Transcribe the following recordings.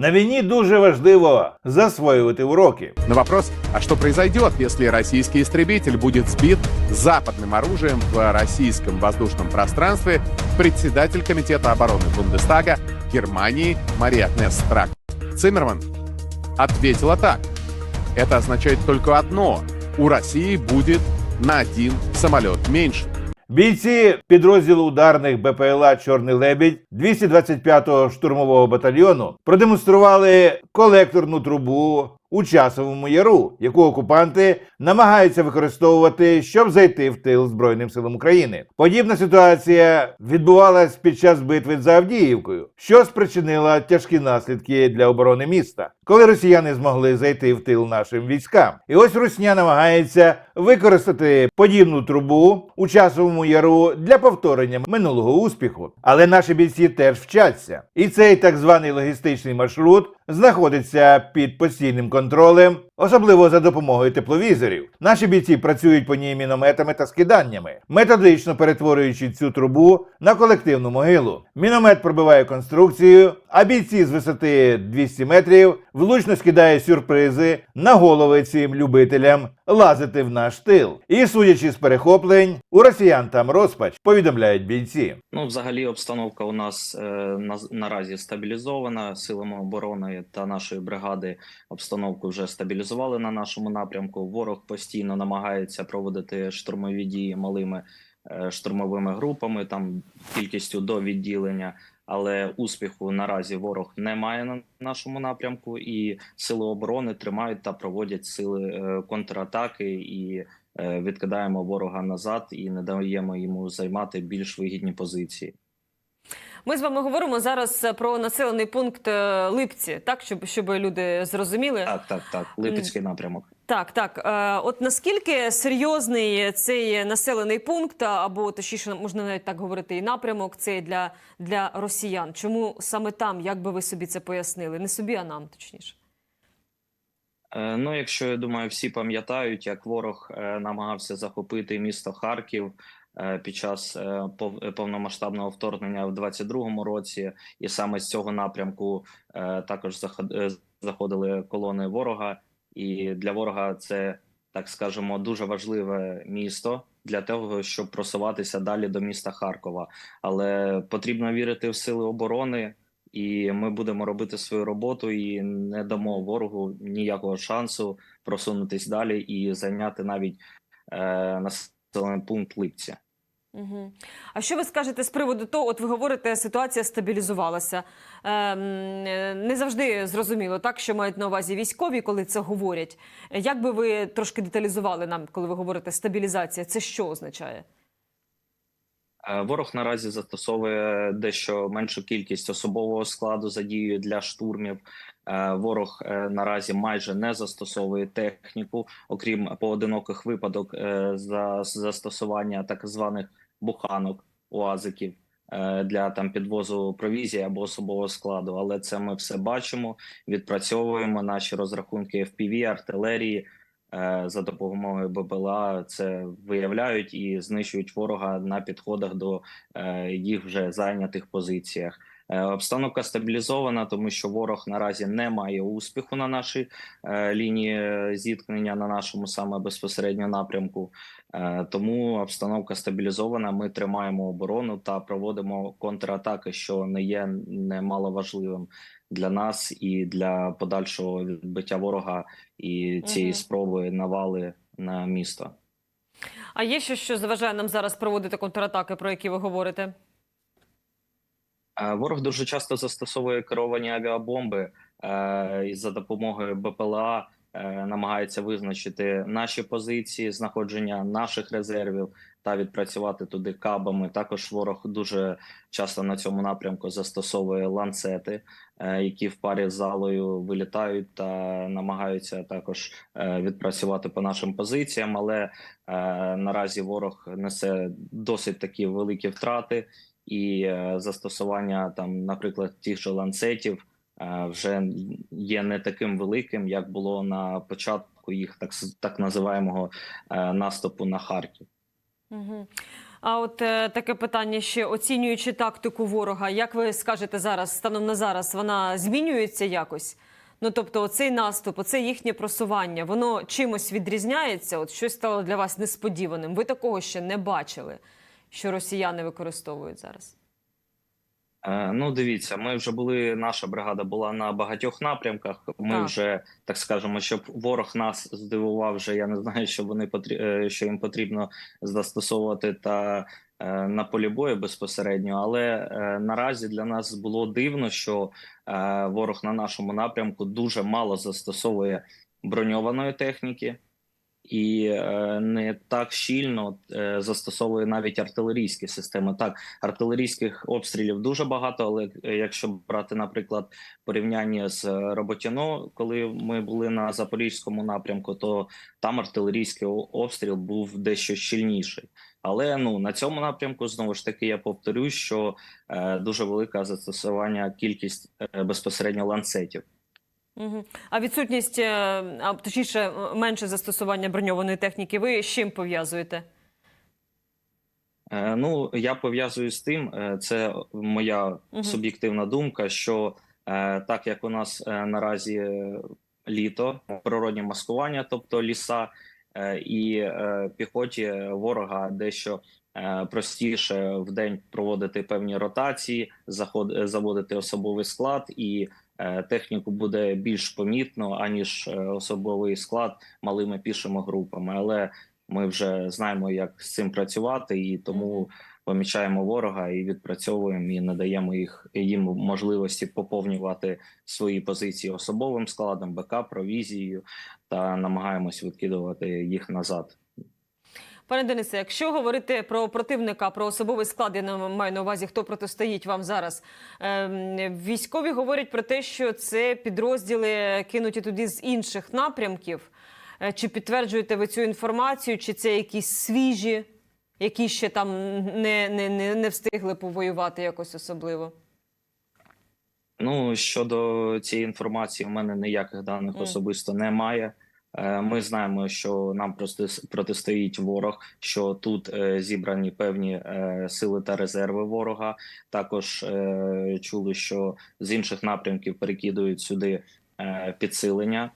На війні дуже важливо засвоювати уроки. На вопрос, а что произойдет, если российский истребитель будет сбит западным оружием в российском воздушном пространстве, председатель Комитета обороны Бундестага Германии Мария Агнес Страк Циммерман ответила так. Это означает только одно. У России будет на один самолет меньше. Бійці підрозділу ударних БПЛА Чорний лебідь 225-го штурмового батальйону продемонстрували колекторну трубу у часовому яру, яку окупанти намагаються використовувати, щоб зайти в тил Збройним силам України. Подібна ситуація відбувалась під час битви за Авдіївкою, що спричинила тяжкі наслідки для оборони міста, коли росіяни змогли зайти в тил нашим військам. І ось Русня намагається використати подібну трубу у часовому яру для повторення минулого успіху. Але наші бійці теж вчаться. І цей так званий логістичний маршрут знаходиться під постійним контролем, особливо за допомогою тепловізорів. Наші бійці працюють по ній мінометами та скиданнями, методично перетворюючи цю трубу на колективну могилу. Міномет пробиває конструкцію, а бійці з висоти 200 метрів влучно скидає сюрпризи на голови цим любителям лазити в наш тил. І судячи з перехоплень, у росіян там розпач, повідомляють бійці. Ну, взагалі, обстановка у нас е, на, наразі стабілізована. Силами оборони та нашої бригади обстановку вже стабілізували на нашому напрямку. Ворог постійно намагається проводити штурмові дії малими е, штурмовими групами, там кількістю до відділення. Але успіху наразі ворог не має на нашому напрямку, і сили оборони тримають та проводять сили е, контратаки і е, відкидаємо ворога назад і не даємо йому займати більш вигідні позиції. Ми з вами говоримо зараз про населений пункт е, Липці, так щоб, щоб люди зрозуміли. Так, так, так. Липецький напрямок. Так, так. Е, От наскільки серйозний цей населений пункт, або точніше, можна навіть так говорити, і напрямок цей для, для росіян? Чому саме там, як би ви собі це пояснили? Не собі, а нам точніше. Е, Ну, якщо я думаю, всі пам'ятають, як ворог е, намагався захопити місто Харків е, під час е, повномасштабного вторгнення в 22-му році, і саме з цього напрямку е, також заход- е, заходили колони ворога. І для ворога це, так скажемо, дуже важливе місто для того, щоб просуватися далі до міста Харкова. Але потрібно вірити в сили оборони. І ми будемо робити свою роботу і не дамо ворогу ніякого шансу просунутись далі і зайняти навіть е, населений пункт Липця. Угу. А що ви скажете з приводу того, от ви говорите, ситуація стабілізувалася. Е, не завжди зрозуміло, так, що мають на увазі військові, коли це говорять. Як би ви трошки деталізували нам, коли ви говорите стабілізація, це що означає? Е, Ворог наразі застосовує дещо меншу кількість особового складу задіює для штурмів. Е, Ворог е, наразі майже не застосовує техніку, окрім поодиноких випадок за застосування так званих буханок уазиків для там підвозу провізії або особового складу. Але це ми все бачимо, відпрацьовуємо наші розрахунки FPV, артилерії. Е, За допомогою БПЛА це виявляють і знищують ворога на підходах до е, їх вже зайнятих позиціях. Е, Обстановка стабілізована, тому що ворог наразі не має успіху на нашій е, лінії зіткнення на нашому саме безпосередньо напрямку. Е, Тому обстановка стабілізована. Ми тримаємо оборону та проводимо контратаки, що не є немаловажливим для нас і для подальшого відбиття ворога і цієї спроби навали на місто. А є щось, що заважає нам зараз проводити контратаки, про які ви говорите? Ворог дуже часто застосовує керовані авіабомби е, і за допомогою БПЛА е, намагається визначити наші позиції, знаходження наших резервів та відпрацювати туди кабами. Також ворог дуже часто на цьому напрямку застосовує ланцети, е, які в парі з залою вилітають та намагаються також відпрацювати по нашим позиціям. Але наразі ворог несе досить такі великі втрати і е, застосування там, наприклад, тих же ланцетів е, вже є не таким великим, як було на початку їх так так називаємого е, наступу на Харків. Угу. А от е, таке питання ще оцінюючи тактику ворога, як ви скажете зараз, станом на зараз, вона змінюється якось? Ну тобто, оцей наступ, оце їхнє просування, воно чимось відрізняється? От щось стало для вас несподіваним. Ви такого ще не бачили, що росіяни використовують зараз. Е, Ну, дивіться, ми вже були. Наша бригада була на багатьох напрямках. Ми Так. вже так скажемо, щоб ворог нас здивував. Вже я не знаю, що вони потрі... е, що їм потрібно застосовувати та е, на полі бою безпосередньо. Але е, наразі для нас було дивно, що е, ворог на нашому напрямку дуже мало застосовує броньованої техніки. І е, не так щільно е, застосовує навіть артилерійські системи. Так, артилерійських обстрілів дуже багато, але е, якщо брати, наприклад, порівняння з Роботяно, коли ми були на запорізькому напрямку, то там артилерійський обстріл був дещо щільніший. Але ну на цьому напрямку знову ж таки я повторюю, що е, дуже велика застосування кількість е, безпосередньо ланцетів. Угу. А відсутність, е, а точніше, е, менше застосування броньованої техніки, ви з чим пов'язуєте? Е, Ну, я пов'язую з тим, е, це моя Мгм. суб'єктивна думка, що е, так як у нас е, наразі літо, природні маскування, тобто ліса, е, і е, піхоті ворога дещо простіше в день проводити певні ротації, заводити особовий склад, і техніку буде більш помітно, аніж е, особовий склад малими пішими групами. Але ми вже знаємо, як з цим працювати, і тому помічаємо ворога і відпрацьовуємо і надаємо їх їм можливості поповнювати свої позиції особовим складом, БК, провізією та намагаємось відкидувати їх назад. Пане Денисе, якщо говорити про противника, про особовий склад, я маю на увазі, хто протистоїть вам зараз. Ем, військові говорять про те, що це підрозділи кинуті туди з інших напрямків. Е, Чи підтверджуєте ви цю інформацію, чи це якісь свіжі, які ще там не, не, не, не встигли повоювати якось особливо? Ну щодо цієї інформації, в мене ніяких даних Мгм. особисто немає. Е, Ми знаємо, що нам протистоїть ворог, що тут е, зібрані певні е, сили та резерви ворога. Також чули, що з інших напрямків перекидують сюди підсилення,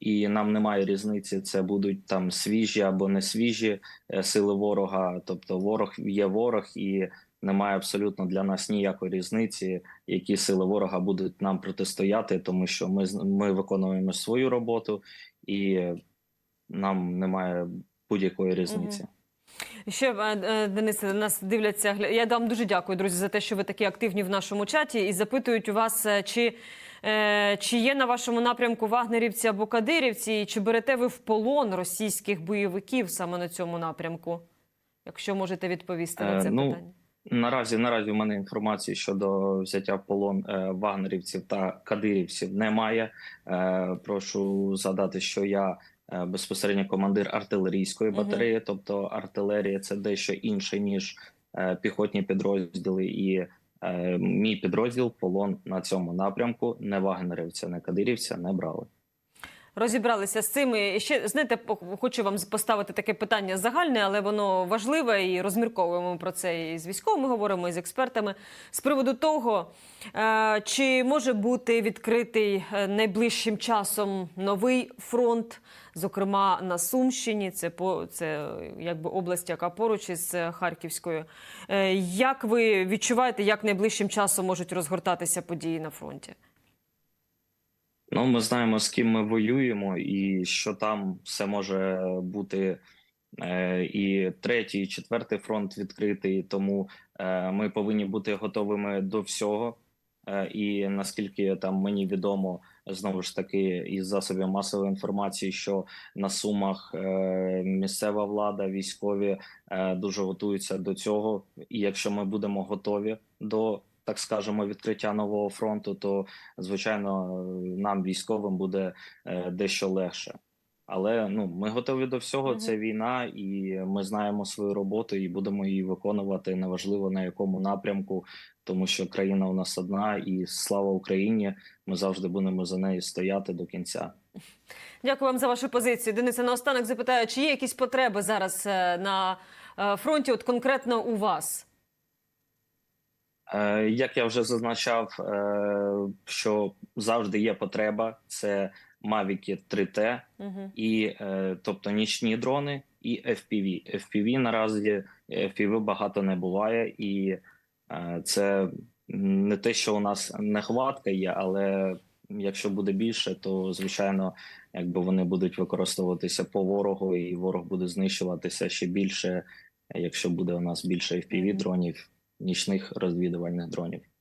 і нам немає різниці, це будуть там свіжі або не свіжі сили ворога. Тобто, ворог є ворог, і немає абсолютно для нас ніякої різниці які сили ворога будуть нам протистояти, тому що ми ми виконуємо свою роботу і нам немає будь-якої різниці. Ще е, е, Денисе, нас дивляться. Я вам дуже дякую, друзі, за те, що ви такі активні в нашому чаті і запитують у вас, е, чи, чи є на вашому напрямку вагнерівці або кадирівці, і чи берете ви в полон російських бойовиків саме на цьому напрямку? Якщо можете відповісти на Е, це ну, питання. Наразі наразі в мене інформації щодо взяття в полон е, вагнерівців та кадирівців немає. Е, прошу згадати, що я е, безпосередньо командир артилерійської батареї, тобто артилерія це дещо інше ніж е, піхотні підрозділи, і е, мій підрозділ полон на цьому напрямку не вагнерівця, не кадирівця не брали. Розібралися з цим. І ще знаєте, хочу вам поставити таке питання загальне, але воно важливе і розмірковуємо про це і з військовими говоримо, і з експертами з приводу того, е, чи може бути відкритий е, найближчим часом новий фронт, зокрема на Сумщині. Це по це якби область, яка поруч із е, Харківською. Як ви відчуваєте, як найближчим часом можуть розгортатися події на фронті? Ну, ми знаємо, з ким ми воюємо, і що там все може бути е, і третій, і четвертий фронт відкритий. Тому е, ми повинні бути готовими до всього. Е, і наскільки там мені відомо, знову ж таки, із засобів масової інформації, що на сумах е, місцева влада, військові е, дуже готуються до цього. І якщо ми будемо готові до так скажемо відкриття нового фронту, то звичайно нам військовим буде е, дещо легше. Але ну ми готові до всього. Це війна, і ми знаємо свою роботу і будемо її виконувати неважливо на якому напрямку, тому що країна у нас одна, і слава Україні. Ми завжди будемо за нею стояти до кінця. Дякую вам за вашу позицію. Денисе, наостанок запитаю, чи є якісь потреби зараз е, на е, фронті, от конкретно у вас? Е, Як я вже зазначав, е, що завжди є потреба, це Mavic 3T, Угу. і е, тобто нічні дрони і FPV. FPV наразі FPV багато не буває, і це не те, що у нас нехватка є, але якщо буде більше, то звичайно, якби вони будуть використовуватися по ворогу, і ворог буде знищуватися ще більше, якщо буде у нас більше FPV дронів, нічних розвідувальних дронів.